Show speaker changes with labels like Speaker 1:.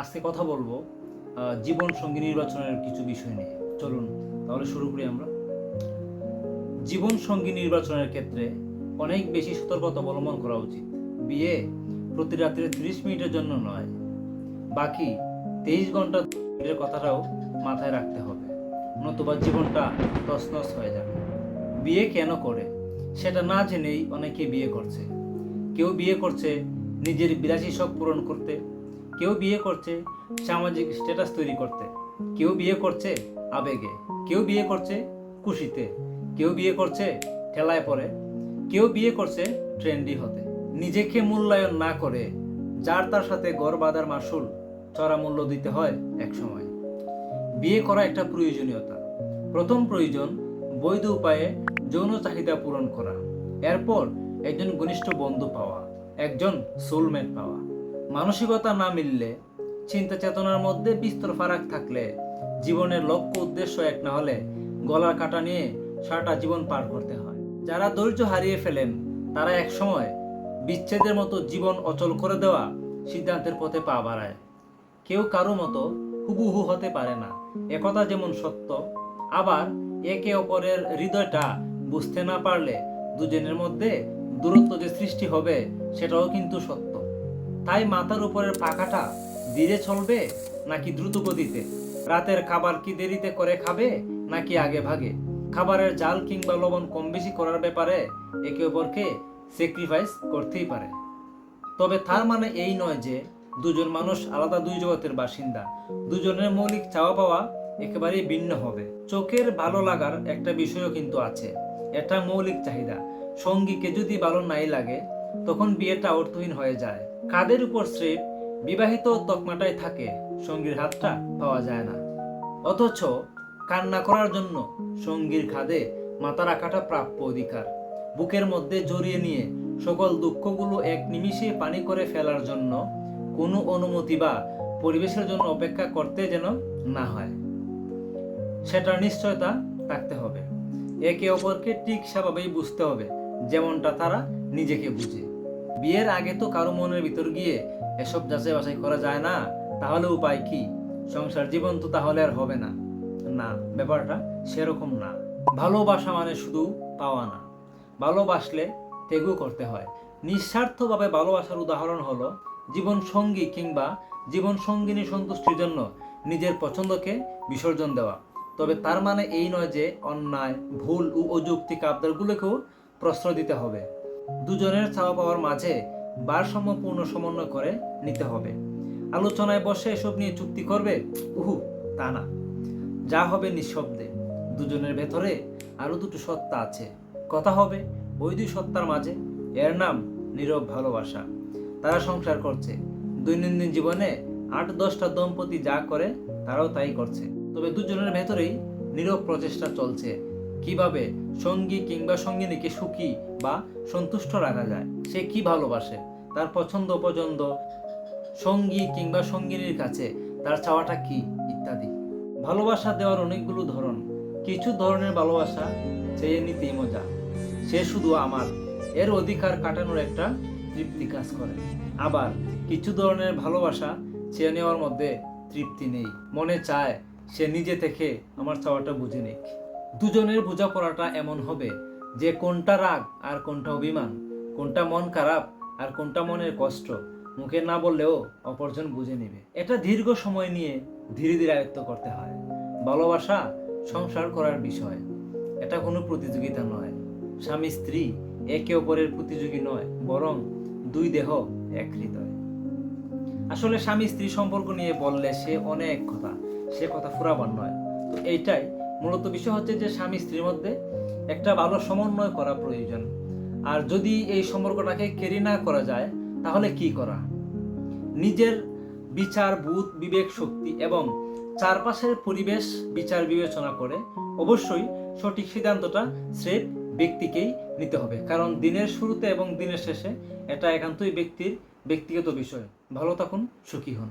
Speaker 1: আজকে কথা বলব জীবন সঙ্গী নির্বাচনের কিছু বিষয় নিয়ে। চলুন, তাহলে শুরু করি আমরা। জীবন সঙ্গী নির্বাচনের ক্ষেত্রে অনেক বেশি সতর্কতা অবলম্বন করা উচিত। বিয়ে প্রতি রাত্রে ত্রিশ মিনিটের জন্য নয়, বাকি তেইশ ঘণ্টা কথাটাও মাথায় রাখতে হবে, নতুবা জীবনটা তছনছ হয়ে যাবে। বিয়ে কেন করে? সেটা না জেনেই অনেকে বিয়ে করছে। কেউ বিয়ে করছে নিজের বিলাসী শখ পূরণ করতে কেউ বিয়ে করছে সামাজিক স্ট্যাটাস তৈরি করতে। কেউ বিয়ে করছে আবেগে। কেউ বিয়ে করছে খুশিতে। কেউ বিয়ে করছে ঠেলায় পড়ে। কেউ বিয়ে করছে ট্রেন্ডি হতে। নিজেকে মূল্যায়ন না করে যার তার সাথে গড় বাঁধার মাসুল চড়া মূল্য দিতে হয় এক সময় বিয়ে করা একটা প্রয়োজনীয়তা। প্রথম প্রয়োজন বৈধ উপায়ে যৌন চাহিদা পূরণ করা। এরপর একজন ঘনিষ্ঠ বন্ধু পাওয়া, একজন সোলমেট পাওয়া। মানসিকতা না মিললে চিন্তা চেতনার মধ্যে বিস্তর ফারাক থাকলে জীবনের লক্ষ্য উদ্দেশ্য এক না হলে গলার কাটা নিয়ে সারাটা জীবন পার করতে হয়। যারা ধৈর্য হারিয়ে ফেলেন, তারা এক সময় বিচ্ছেদের মতো জীবন অচল করে দেওয়া সিদ্ধান্তের পথে পা বাড়ায়। কেউ কারও মতো হুবুহু হতে পারে না। একথা যেমন সত্য, আবার একে অপরের হৃদয়টা বুঝতে না পারলে দুজনের মধ্যে দূরত্ব যে সৃষ্টি হবে, সেটাও কিন্তু সত্য। তাই মাথার উপরের পাখাটা ধীরে চলবে নাকি দ্রুত গতিতে? রাতের খাবার কি দেরিতে করে খাবে নাকি আগে ভাগে? খাবারের জাল কিংবা লবণ কম বেশি করার ব্যাপারে একে অপরকে স্যাক্রিফাইস করতেই পারে। তবে তার মানে এই নয় যে দুজন মানুষ আলাদা দুই জগতের বাসিন্দা। দুজনের মৌলিক চাওয়া পাওয়া একেবারেই ভিন্ন হবে। চোখের ভালো লাগার একটা বিষয়ও কিন্তু আছে। এটা মৌলিক চাহিদা। সঙ্গীকে যদি ভালো নাই লাগে, তখন বিয়েটা অর্থহীন হয়ে যায়। কাদের উপর স্রেফ বিবাহিত তকমাটাই থাকে, সঙ্গীর হাতটা পাওয়া যায় না। অথচ কান্না করার জন্য সঙ্গীর খাদে মাথা রাখাটা প্রাপ্য অধিকার। বুকের মধ্যে জড়িয়ে নিয়ে সকল দুঃখগুলো এক নিমিষে পানি করে ফেলার জন্য কোনো অনুমতি বা পরিবেশের জন্য অপেক্ষা করতে যেন না হয়। সেটার নিশ্চয়তা থাকতে হবে। একে অপরকে ঠিক সেভাবেই বুঝতে হবে, যেমনটা তারা নিজেকে বুঝে। বিয়ের আগে তো কারও মনের ভিতর গিয়ে এসব যাচাই বাছাই করা যায় না, তাহলে উপায় কি? সংসার জীবন তো তাহলে আর হবে না। না, ব্যাপারটা সেরকম না। ভালোবাসা মানে শুধু পাওয়া না। ভালোবাসলে ত্যাগও করতে হয়। নিঃস্বার্থভাবে ভালোবাসার উদাহরণ হলো জীবন সঙ্গী কিংবা জীবন সঙ্গিনী সন্তুষ্টির জন্য নিজের পছন্দকে বিসর্জন দেওয়া। তবে তার মানে এই নয় যে অন্যায়, ভুল ও অযৌক্তিক আবদারগুলোকেও প্রশ্রয় দিতে হবে। দুজনের চাওয়া পাওয়ার মাঝে ভারসাম্যপূর্ণ সমন্বয় করে নিতে হবে। আলোচনায় বসে এসব নিয়ে চুক্তি করবে, উহু, তা না। যা হবে নিঃশব্দে। দুজনের ভেতরে আরও দুটো সত্তা আছে। কথা হবে ওই দুই সত্তার মাঝে। এর নাম নীরব ভালোবাসা। তারা সংসার করছে। দৈনন্দিন জীবনে আট, দশটা দম্পতি যা করে, তারাও তাই করছে। তবে দুজনের ভেতরেই নীরব প্রচেষ্টা চলছে। কীভাবে সঙ্গী কিংবা সঙ্গিনীকে সুখী বা সন্তুষ্ট রাখা যায়, সে কি ভালোবাসে? তার পছন্দ অপছন্দ সঙ্গী কিংবা সঙ্গিনীর কাছে তার চাওয়াটা কি? ইত্যাদি। ভালোবাসা দেওয়ার অনেকগুলো ধরন। কিছু ধরনের ভালোবাসা চেয়ে নিতেই মজা। সে শুধু আমার। এর অধিকার কাটানোর একটা তৃপ্তি কাজ করে। আবার কিছু ধরনের ভালোবাসা চেয়ে নেওয়ার মধ্যে তৃপ্তি নেই। মনে চায় সে নিজে থেকে আমার চাওয়াটা বুঝে নিক। দুজনের বোঝাপড়াটা এমন হবে যে কোনটা রাগ আর কোনটা অভিমান, কোনটা মন খারাপ আর কোনটা মনের কষ্ট, মুখে না বললেও অপরজন বুঝে নেবে। এটা দীর্ঘ সময় নিয়ে ধীরে ধীরে আয়ত্ত করতে হয়। ভালোবাসা সংসার করার বিষয়। এটা কোনো প্রতিযোগিতা নয়। স্বামী স্ত্রী একে অপরের প্রতিযোগী নয়, বরং দুই দেহ এক হৃদয়। আসলে স্বামী স্ত্রী সম্পর্ক নিয়ে বললে সে অনেক কথা, সে কথা ফুরাবার নয়। তো এইটাই মূলত বিষয় হচ্ছে যে স্বামী স্ত্রীর মধ্যে একটা ভালো সমন্বয় করা প্রয়োজন। আর যদি এই সম্পর্কটাকে কেরি না করা যায়, তাহলে কি করা? নিজের বিচার, বুধ, বিবেক, শক্তি এবং চারপাশের পরিবেশ বিচার বিবেচনা করে অবশ্যই সঠিক সিদ্ধান্তটা স্রেফ ব্যক্তিকেই নিতে হবে। কারণ দিনের শুরুতে এবং দিনের শেষে এটা একান্তই ব্যক্তির ব্যক্তিগত বিষয়। ভালো থাকুন, সুখী হন।